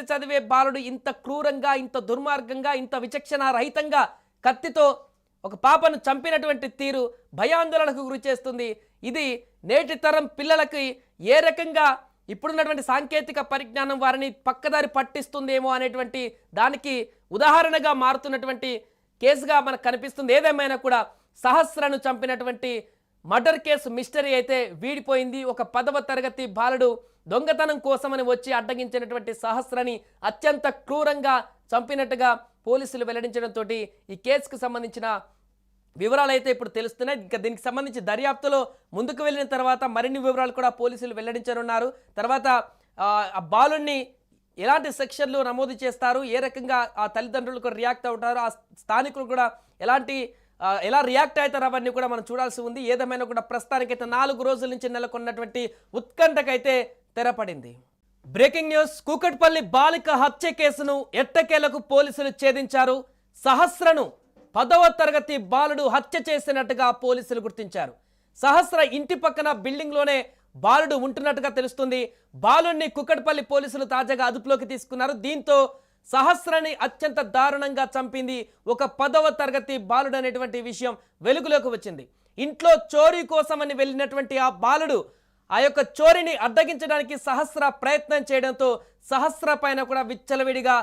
తరగతి చదివే బాలుడు ఇంత క్రూరంగా ఇంత దుర్మార్గంగా ఇంత విచక్షణ రహితంగా కత్తితో ఒక పాపను చంపినటువంటి తీరు భయాందోళనకు గురి చేస్తుంది. ఇది నేటి తరం పిల్లలకి ఏ రకంగా ఇప్పుడున్నటువంటి సాంకేతిక పరిజ్ఞానం వారిని పక్కదారి పట్టిస్తుందేమో అనేటువంటి దానికి ఉదాహరణగా మారుతున్నటువంటి కేసుగా మనకు కనిపిస్తుంది. ఏదేమైనా కూడా సహస్రను చంపినటువంటి మర్డర్ కేసు మిస్టరీ అయితే వీడిపోయింది. ఒక పదవ తరగతి బాలుడు దొంగతనం కోసమని వచ్చి అడ్డగించినటువంటి సహస్రని అత్యంత క్రూరంగా చంపినట్టుగా పోలీసులు వెల్లడించడంతో ఈ కేసుకు సంబంధించిన వివరాలు అయితే ఇప్పుడు తెలుస్తున్నాయి. ఇంకా దీనికి సంబంధించి దర్యాప్తులో ముందుకు వెళ్ళిన తర్వాత మరిన్ని వివరాలు కూడా పోలీసులు వెల్లడించనున్నారు. తర్వాత ఆ, బాలుణ్ణి ఎలాంటి సెక్షన్లు నమోదు చేస్తారు? ఏ రకంగా ఆ తల్లిదండ్రులు కూడా రియాక్ట్ అవుతారు? ఆ స్థానికులు కూడా ఎలాంటి ఎలా రియాక్ట్ అవుతారు అవన్నీ కూడా మనం చూడాల్సి ఉంది. ఏదేమైనా కూడా ప్రస్తుతానికైతే నాలుగు రోజుల నుంచి నెలకొన్నటువంటి ఉత్కంఠకైతే తెరపడింది. బ్రేకింగ్ న్యూస్ కూకట్పల్లి బాలిక హత్య కేసును ఎట్టకేలకు పోలీసులు ఛేదించారు. సహస్రను పదవ తరగతి బాలుడు హత్య చేసినట్టుగా పోలీసులు గుర్తించారు. సహస్ర ఇంటి పక్కన బిల్డింగ్లోనే బాలుడు ఉంటున్నట్టుగా తెలుస్తుంది. బాలుడిని కుక్కట్పల్లి పోలీసులు తాజాగా అదుపులోకి తీసుకున్నారు. దీంతో సహస్రని అత్యంత దారుణంగా చంపింది ఒక పదవ తరగతి బాలుడు అనేటువంటి విషయం వెలుగులోకి వచ్చింది. ఇంట్లో చోరీ కోసమని వెళ్ళినటువంటి ఆ బాలుడు ఆ యొక్క చోరీని అడ్డగించడానికి సహస్ర ప్రయత్నం చేయడంతో సహస్ర పైన కూడా విచ్చలవిడిగా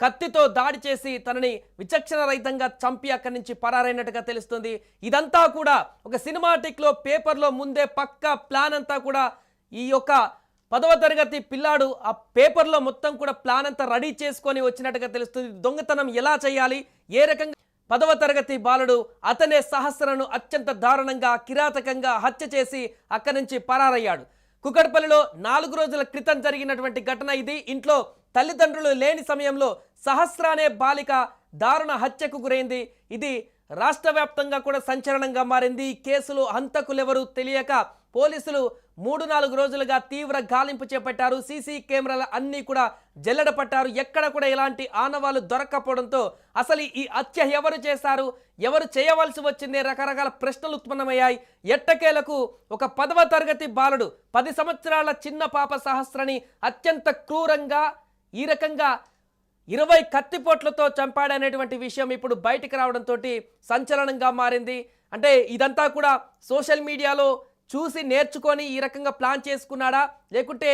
కత్తితో దాడి చేసి తనని విచక్షణ రహితంగా చంపి అక్కడి నుంచి పరారైనట్టుగా తెలుస్తుంది. ఇదంతా కూడా ఒక సినిమాటిక్లో పేపర్లో ముందే పక్క ప్లాన్ అంతా కూడా ఈ యొక్క పదవ తరగతి పిల్లాడు ఆ పేపర్లో మొత్తం కూడా ప్లాన్ అంతా రెడీ చేసుకొని వచ్చినట్టుగా తెలుస్తుంది. దొంగతనం ఎలా చేయాలి? ఏ రకంగా? పదవ తరగతి బాలుడు అతనే సహస్రను అత్యంత దారుణంగా కిరాతకంగా హత్య చేసి అక్కడి నుంచి పరారయ్యాడు. కుకట్పల్లిలో నాలుగు రోజుల క్రితం జరిగినటువంటి ఘటన ఇది. ఇంట్లో తల్లిదండ్రులు లేని సమయంలో సహస్ర అనే బాలిక దారుణ హత్యకు గురైంది. ఇది రాష్ట్ర వ్యాప్తంగా కూడా సంచలనంగా మారింది. కేసులు హంతకులెవరూ తెలియక పోలీసులు మూడు నాలుగు రోజులుగా తీవ్ర గాలింపు చేపట్టారు. సీసీ కెమెరాల అన్నీ కూడా జల్లెడ పట్టారు. ఎక్కడ కూడా ఎలాంటి ఆనవాలు దొరక్కపోవడంతో అసలు ఈ హత్య ఎవరు చేశారు? ఎవరు చేయవలసి వచ్చింది? రకరకాల ప్రశ్నలు ఉత్పన్నమయ్యాయి. ఎట్టకేలకు ఒక పదవ తరగతి బాలుడు పది సంవత్సరాల చిన్న పాప సహస్రని అత్యంత క్రూరంగా ఈ రకంగా ఇరవై కత్తిపోట్లతో చంపాడనేటువంటి విషయం ఇప్పుడు బయటికి రావడంతో సంచలనంగా మారింది. అంటే ఇదంతా కూడా సోషల్ మీడియాలో చూసి నేర్చుకొని ఈ రకంగా ప్లాన్ చేసుకున్నాడా? లేకుంటే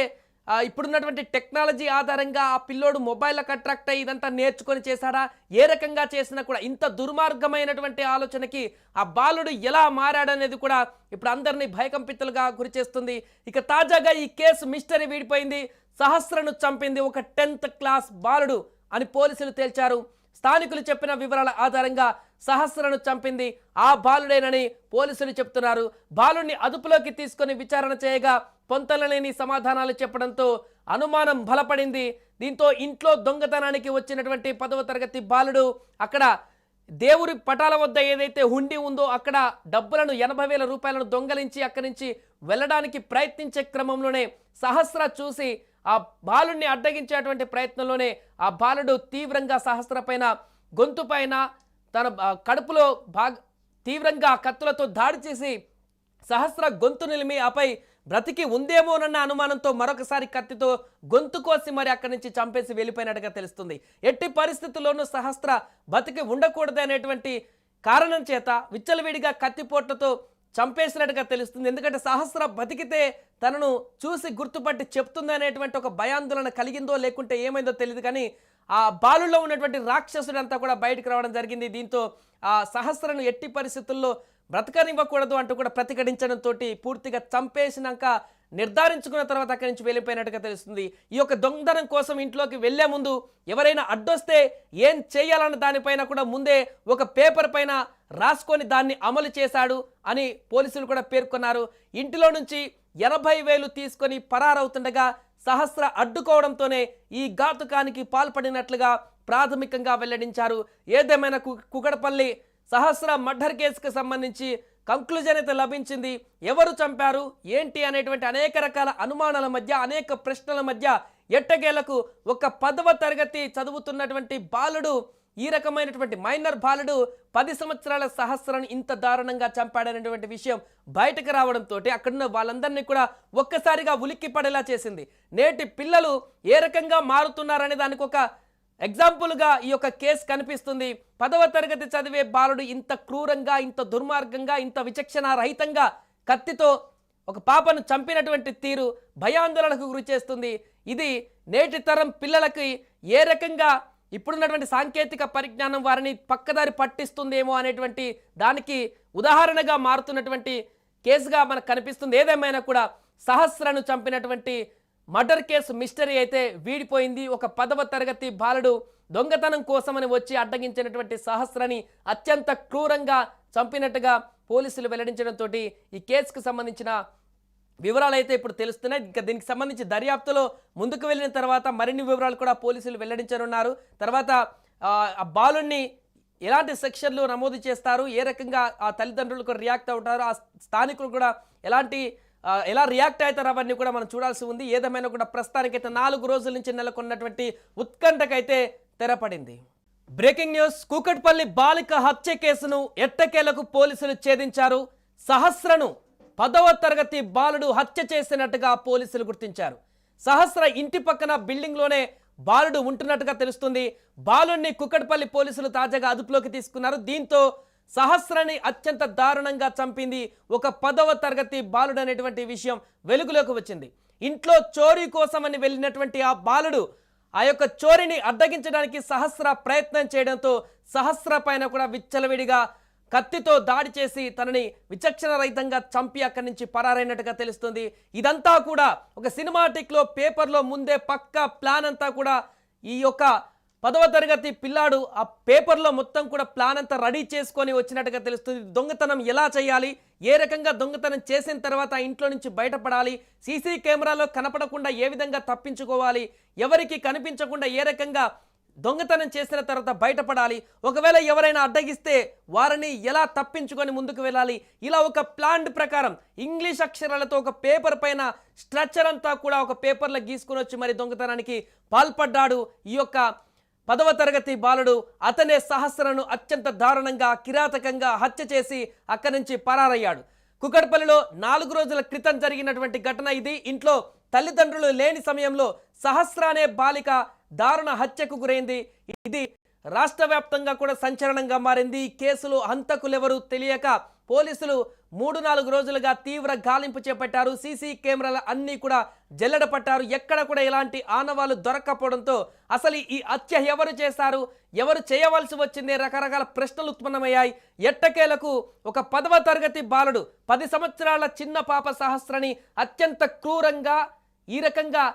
ఇప్పుడున్నటువంటి టెక్నాలజీ ఆధారంగా ఆ పిల్లోడు మొబైల్కి అట్రాక్ట్ అయ్యి ఇదంతా నేర్చుకొని చేశాడా? ఏ రకంగా చేసినా కూడా ఇంత దుర్మార్గమైనటువంటి ఆలోచనకి ఆ బాలుడు ఎలా మారాడనేది కూడా ఇప్పుడు అందరినీ భయకంపితులుగా గురి చేస్తుంది ఇక తాజాగా ఈ కేసు మిస్టరీ వీడిపోయింది. సహస్రను చంపింది ఒక టెన్త్ క్లాస్ బాలుడు అని పోలీసులు తేల్చారు. స్థానికులు చెప్పిన వివరాల ఆధారంగా సహస్రను చంపింది. ఆ బాలుడేనని పోలీసులు చెప్తున్నారు. బాలుడిని అదుపులోకి తీసుకొని విచారణ చేయగా పొంతలలేని సమాధానాలు చెప్పడంతో అనుమానం బలపడింది. దీంతో ఇంట్లో దొంగతనానికి వచ్చినటువంటి పదవ తరగతి బాలుడు అక్కడ దేవుడి పటాల వద్ద ఏదైతే హుండీ ఉందో అక్కడ డబ్బులను ఎనభై వేల రూపాయలను దొంగలించి అక్కడి నుంచి వెళ్ళడానికి ప్రయత్నించే క్రమంలోనే సహస్ర చూసి ఆ బాలుడిని అడ్డగించేటువంటి ప్రయత్నంలోనే ఆ బాలుడు తీవ్రంగా సహస్ర పైన గొంతు పైన తన కడుపులో భాగ తీవ్రంగా కత్తులతో దాడి చేసి సహస్ర గొంతు నిలిమి ఆపై బ్రతికి ఉందేమోనన్న అనుమానంతో మరొకసారి కత్తితో గొంతు కోసి మరి అక్కడి నుంచి చంపేసి వెళ్ళిపోయినట్టుగా తెలుస్తుంది. ఎట్టి పరిస్థితుల్లోనూ సహస్ర బతికి ఉండకూడదు అనేటువంటి కారణం చేత విచ్చలవిడిగా కత్తిపోట్లతో చంపేసినట్టుగా తెలుస్తుంది. ఎందుకంటే సహస్ర బతికితే తనను చూసి గుర్తుపట్టి చెప్తుంది అనేటువంటి ఒక భయాందోళన కలిగిందో లేకుంటే ఏమైందో తెలియదు కానీ ఆ బాలులో ఉన్నటువంటి రాక్షసుడంతా కూడా బయటకు రావడం జరిగింది. దీంతో ఆ సహస్రను ఎట్టి పరిస్థితుల్లో బ్రతకనివ్వకూడదు అంటూ కూడా ప్రతిఘటించడంతో పూర్తిగా చంపేసినాక నిర్ధారించుకున్న తర్వాత అక్కడి నుంచి వెళ్ళిపోయినట్టుగా తెలుస్తుంది. ఈ యొక్క దొంగతనం కోసం ఇంట్లోకి వెళ్ళే ముందు ఎవరైనా అడ్డొస్తే ఏం చేయాలన్న దానిపైన కూడా ముందే ఒక పేపర్ పైన రాసుకొని దాన్ని అమలు చేశాడు అని పోలీసులు కూడా పేర్కొన్నారు. ఇంటిలో నుంచి ఎనభై వేలు తీసుకొని పరారవుతుండగా సహస్ర అడ్డుకోవడంతోనే ఈ ఘాతుకానికి పాల్పడినట్లుగా ప్రాథమికంగా వెల్లడించారు. ఏదేమైనా కు కుకడపల్లి సహస్ర మర్డర్ కేసుకు సంబంధించి కంక్లూజన్ అయితే లభించింది. ఎవరు చంపారు? ఏంటి? అనేటువంటి అనేక రకాల అనుమానాల మధ్య అనేక ప్రశ్నల మధ్య ఎట్టకేలకు ఒక పదవ తరగతి చదువుతున్నటువంటి బాలుడు ఈ రకమైనటువంటి మైనర్ బాలుడు పది సంవత్సరాల సహస్రాన్ని ఇంత దారుణంగా చంపాడనేటువంటి విషయం బయటకు రావడంతో అక్కడున్న వాళ్ళందరినీ కూడా ఒక్కసారిగా ఉలిక్కి పడేలా చేసింది. నేటి పిల్లలు ఏ రకంగా మారుతున్నారనే దానికి ఒక ఎగ్జాంపుల్గా ఈ యొక్క కేసు కనిపిస్తుంది. పదవ తరగతి చదివే బాలుడు ఇంత క్రూరంగా ఇంత దుర్మార్గంగా ఇంత విచక్షణ రహితంగా కత్తితో ఒక పాపను చంపినటువంటి తీరు భయాందోళనకు గురి చేస్తుంది. ఇది నేటి తరం పిల్లలకి ఏ రకంగా ఇప్పుడున్నటువంటి సాంకేతిక పరిజ్ఞానం వారిని పక్కదారి పట్టిస్తుందేమో అనేటువంటి దానికి ఉదాహరణగా మారుతున్నటువంటి కేసుగా మనకు కనిపిస్తుంది. ఏదేమైనా కూడా సహస్రను చంపినటువంటి మర్డర్ కేసు మిస్టరీ అయితే వీడిపోయింది. ఒక పదవ తరగతి బాలుడు దొంగతనం కోసమని వచ్చి అడ్డగించినటువంటి సహస్రని అత్యంత క్రూరంగా చంపినట్టుగా పోలీసులు వెల్లడించడంతో ఈ కేసుకు సంబంధించిన వివరాలు అయితే ఇప్పుడు తెలుస్తున్నాయి. ఇంకా దీనికి సంబంధించి దర్యాప్తులో ముందుకు వెళ్ళిన తర్వాత మరిన్ని వివరాలు కూడా పోలీసులు వెల్లడించనున్నారు. తర్వాత ఆ, బాలుణ్ణి ఎలాంటి సెక్షన్లు నమోదు చేస్తారు? ఏ రకంగా ఆ తల్లిదండ్రులకు రియాక్ట్ అవుతారు? ఆ స్థానికులు కూడా ఎలాంటి ఎలా రియాక్ట్ అవుతారు? అవన్నీ కూడా మనం చూడాల్సి ఉంది. ఏదేమైనా కూడా ప్రస్తుతానికైతే నాలుగు రోజుల నుంచి నెలకొన్నటువంటి ఉత్కంఠకైతే తెరపడింది. బ్రేకింగ్ న్యూస్ కూకట్పల్లి బాలిక హత్య కేసును ఎట్టకేలకు పోలీసులు ఛేదించారు? సహస్రను పదవ తరగతి బాలుడు హత్య చేసినట్టుగా పోలీసులు గుర్తించారు. సహస్ర ఇంటి పక్కన బిల్డింగ్లోనే బాలుడు ఉంటున్నట్టుగా తెలుస్తుంది. బాలుడిని కుక్కడపల్లి పోలీసులు తాజాగా అదుపులోకి తీసుకున్నారు. దీంతో సహస్రని అత్యంత దారుణంగా చంపింది ఒక పదవ తరగతి బాలుడు అనేటువంటి విషయం వెలుగులోకి వచ్చింది. ఇంట్లో చోరీ కోసమని వెళ్ళినటువంటి ఆ బాలుడు ఆ యొక్క చోరీని అడ్డగించడానికి సహస్ర ప్రయత్నం చేయడంతో సహస్ర పైన కూడా విచ్చలవిడిగా కత్తితో దాడి చేసి తనని విచక్షణ రహితంగా చంపి అక్కడి నుంచి పరారైనట్టుగా తెలుస్తుంది. ఇదంతా కూడా ఒక సినిమాటిక్లో పేపర్లో ముందే పక్క ప్లాన్ అంతా కూడా ఈ యొక్క పదవ తరగతి పిల్లాడు ఆ పేపర్లో మొత్తం కూడా ప్లాన్ అంతా రెడీ చేసుకొని వచ్చినట్టుగా తెలుస్తుంది. దొంగతనం ఎలా చేయాలి? ఏ రకంగా దొంగతనం చేసిన తర్వాత ఇంట్లో నుంచి బయటపడాలి? సీసీ కెమెరాలో కనపడకుండా ఏ విధంగా తప్పించుకోవాలి? ఎవరికి కనిపించకుండా ఏ రకంగా దొంగతనం చేసిన తర్వాత బయటపడాలి. ఒకవేళ ఎవరైనా అడ్డగిస్తే వారిని ఎలా తప్పించుకొని ముందుకు వెళ్ళాలి? ఇలా ఒక ప్లాంట్ ప్రకారం ఇంగ్లీష్ అక్షరాలతో ఒక పేపర్ పైన స్ట్రక్చర్ అంతా కూడా ఒక పేపర్లో గీసుకుని వచ్చి మరి దొంగతనానికి పాల్పడ్డాడు ఈ యొక్క పదవ తరగతి బాలుడు. అతనే సహస్రను అత్యంత దారుణంగా కిరాతకంగా హత్య చేసి అక్కడి నుంచి పరారయ్యాడు. కుకట్పల్లిలో నాలుగు రోజుల క్రితం జరిగినటువంటి ఘటన ఇది. ఇంట్లో తల్లిదండ్రులు లేని సమయంలో సహస్ర అనే బాలిక దారుణ హత్యకు గురైంది. ఇది రాష్ట్ర వ్యాప్తంగా కూడా సంచలనంగా మారింది. కేసులు హంతకులెవరు తెలియక పోలీసులు మూడు నాలుగు రోజులుగా తీవ్ర గాలింపు చేపట్టారు. సీసీ కెమెరాల అన్నీ కూడా జల్లెడ పట్టారు. ఎక్కడ కూడా ఎలాంటి ఆనవాలు దొరక్కపోవడంతో అసలు ఈ హత్య ఎవరు చేశారు? ఎవరు చేయవలసి వచ్చింది? రకరకాల ప్రశ్నలు ఉత్పన్నమయ్యాయి. ఎట్టకేలకు ఒక పదవ తరగతి బాలుడు పది సంవత్సరాల చిన్న పాప సహస్రని అత్యంత క్రూరంగా ఈ రకంగా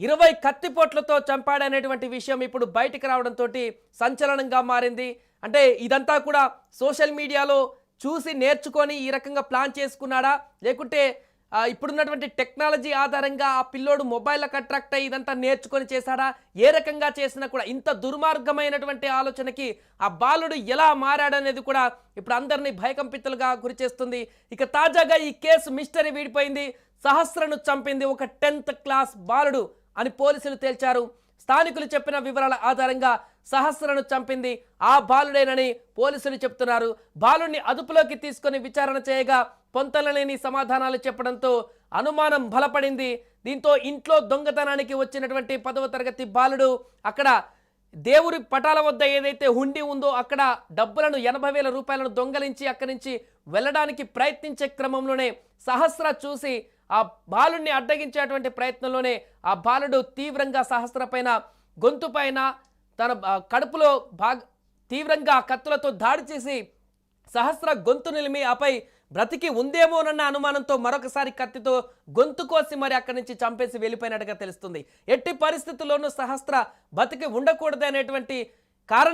ఇరవై కత్తిపోట్లతో చంపాడనేటువంటి విషయం ఇప్పుడు బయటికి రావడంతో సంచలనంగా మారింది. అంటే ఇదంతా కూడా సోషల్ మీడియాలో చూసి నేర్చుకొని ఈ రకంగా ప్లాన్ చేసుకున్నాడా? లేకుంటే ఇప్పుడున్నటువంటి టెక్నాలజీ ఆధారంగా ఆ పిల్లోడు మొబైల్కి అట్రాక్ట్ అయ్యి ఇదంతా నేర్చుకొని చేశాడా? ఏ రకంగా చేసినా కూడా ఇంత దుర్మార్గమైనటువంటి ఆలోచనకి ఆ బాలుడు ఎలా మారాడనేది కూడా ఇప్పుడు అందరినీ భయకంపితులుగా గురిచేస్తుంది. ఇక తాజాగా ఈ కేసు మిస్టరీ వీడిపోయింది. సహస్రను చంపింది ఒక టెన్త్ క్లాస్ బాలుడు. అని పోలీసులు తేల్చారు. స్థానికులు చెప్పిన వివరాల ఆధారంగా సహస్రను చంపింది ఆ బాలుడేనని పోలీసులు చెప్తున్నారు. బాలుడిని అదుపులోకి తీసుకొని విచారణ చేయగా పొంతలలేని సమాధానాలు చెప్పడంతో అనుమానం బలపడింది. దీంతో ఇంట్లో దొంగతనానికి వచ్చినటువంటి పదవ తరగతి బాలుడు అక్కడ దేవుడి పటాల వద్ద ఏదైతే హుండీ ఉందో అక్కడ డబ్బులను ఎనభై వేల రూపాయలను దొంగలించి అక్కడి నుంచి వెళ్ళడానికి ప్రయత్నించే క్రమంలోనే సహస్ర చూసి ఆ బాలుడిని అడ్డగించేటువంటి ప్రయత్నంలోనే ఆ బాలుడు తీవ్రంగా సహస్ర పైన గొంతు పైన తన కడుపులో భాగ తీవ్రంగా కత్తులతో దాడి చేసి సహస్ర గొంతు నిలిమి ఆపై బ్రతికి ఉందేమోనన్న అనుమానంతో మరొకసారి కత్తితో గొంతు కోసి మరి అక్కడి నుంచి చంపేసి వెళ్ళిపోయినట్టుగా తెలుస్తుంది. ఎట్టి పరిస్థితుల్లోనూ సహస్ర బతికి ఉండకూడదనేటువంటి కారణం